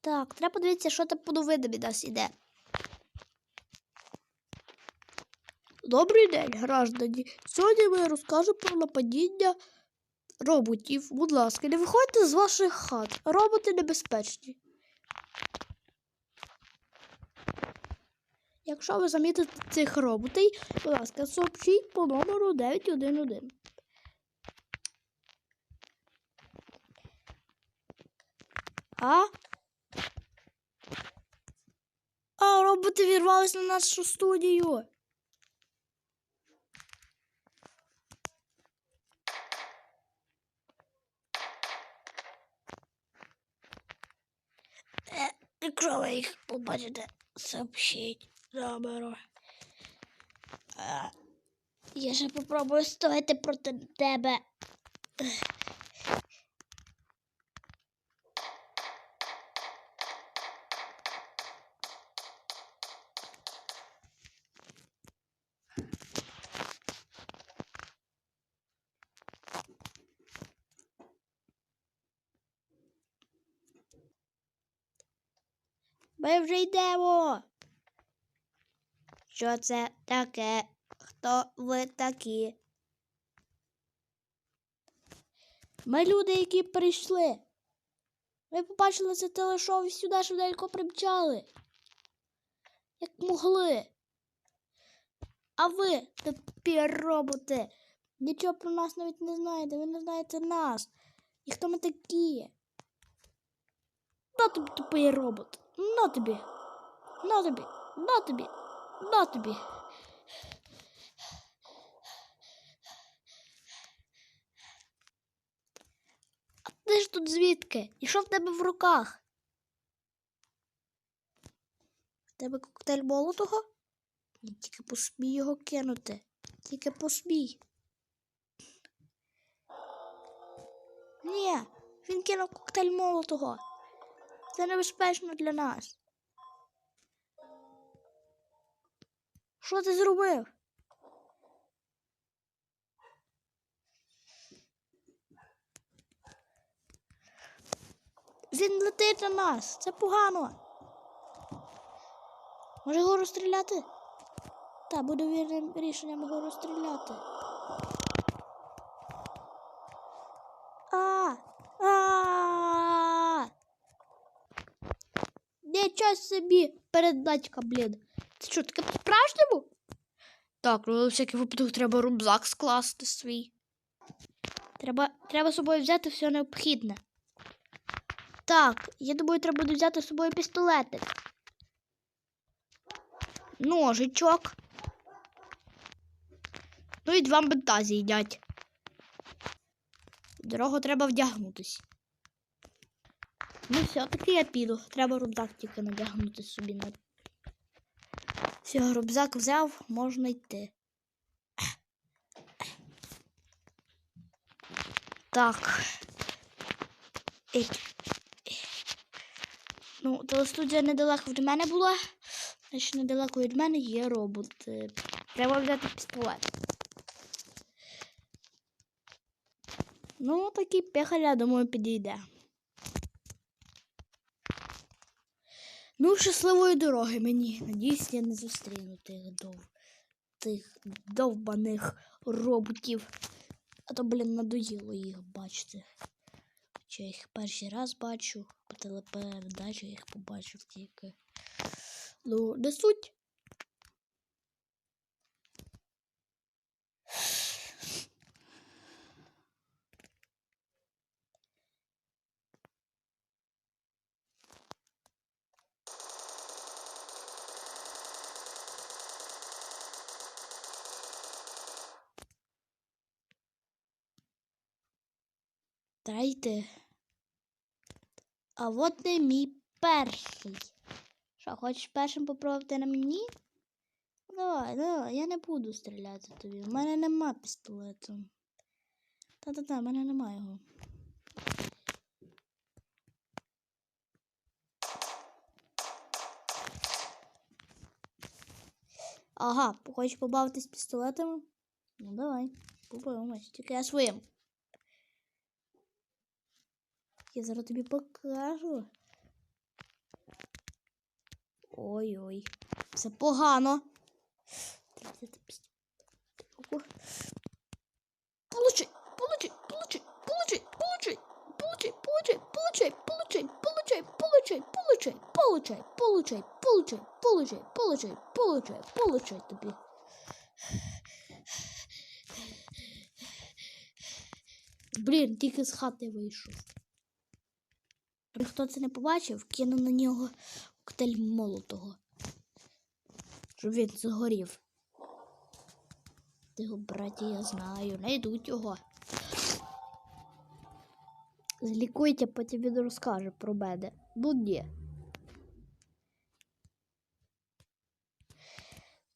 Так, треба подивитися, що там по новинам нас іде. Добрий день, граждані. Сьогодні ми розкажемо про нападіння роботів. Будь ласка, не виходьте з ваших хат. Роботи небезпечні. Якщо ви замітите цих роботів, будь ласка, сообщіть по номеру 911. А? А, роботи вірвались на нашу студію. Е, Якщо ви їх побачите, сообщіть номеру. Е, Я ще попробую стояти проти тебе. Ми вже йдемо. Що це таке? Хто ви такі? Ми люди, які прийшли. Ми побачили це телешоу і сюди швиденько примчали. Як могли. А ви, тупі роботи, нічого про нас навіть не знаєте, ви не знаєте нас. І хто ми такі? На тобі тупий робот. На тобі. На тобі. На тобі. На тобі. А ти ж тут звідки? І що в тебе в руках? В тебе коктейль молотого? Тільки посмій його кинути. Тільки посмій. Ні, він кинув коктейль молотого. Це небезпечно для нас. Що ти зробив? Він летить на нас. Це погано. Може його розстріляти? Так, буде вірним рішенням його розстріляти. А! А! Нічого собі передачка, блін. Це що, таке по-справжньому? Так, ну всякий випадок треба рюкзак скласти свій. Треба, треба з собою взяти все необхідне. Так, я думаю, треба буде взяти з собою пістолетик. Ножичок. Ну і два бинта з'їдять. В Дорогу треба вдягнутись. Ну, все-таки я піду. Треба рюкзак тільки надягнути собі на. Все, рюкзак взяв, можна йти. Так. Ну, телестудія недалеко від мене була. Значить, недалеко від мене є робот. Треба взяти пістолет. Ну, такий пехаля, думаю, підійде. Ну, щасливої дороги мені. Надіюсь, я не зустріну тих дов... тих довбаних роботів. А то, блін, надоїло їх бачити. Хоча я їх перший раз бачу, по телепередачі їх побачив тільки. Ну, не суть. Дайте. А от не мій перший. Що, хочеш першим попробувати на мені? Давай, давай, я не буду стріляти тобі. У мене нема пістолету. Та-та-та, в мене нема його. Ага, хочеш побавитись пістолетами? Ну давай, побавимось. Тільки я своїм. Я зараз тобі покажу. Ой-ой. Це погано. Получи, получи, получи, получи, получи, получи, получи, получай, получай, получай, получай, получай, получай, получай, получай, получай, получай, получай, получай тобі. Блін, тільки з хати вийшов. Хто це не побачив, кинув на нього коктейль молотого. Щоб він згорів. Тихо, браті, я знаю, найдуть його. Злікуйте, потім він розкаже про мене. Ну.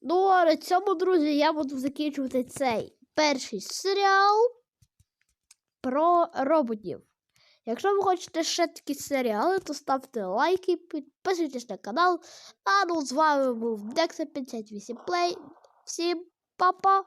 Ну, а на цьому, друзі, я буду закінчувати цей перший серіал про роботів. Якщо ви хочете ще такі серіали, то ставте лайки, підписуйтесь на канал. А ну з вами був Dexa 58 Play. Всім па-па!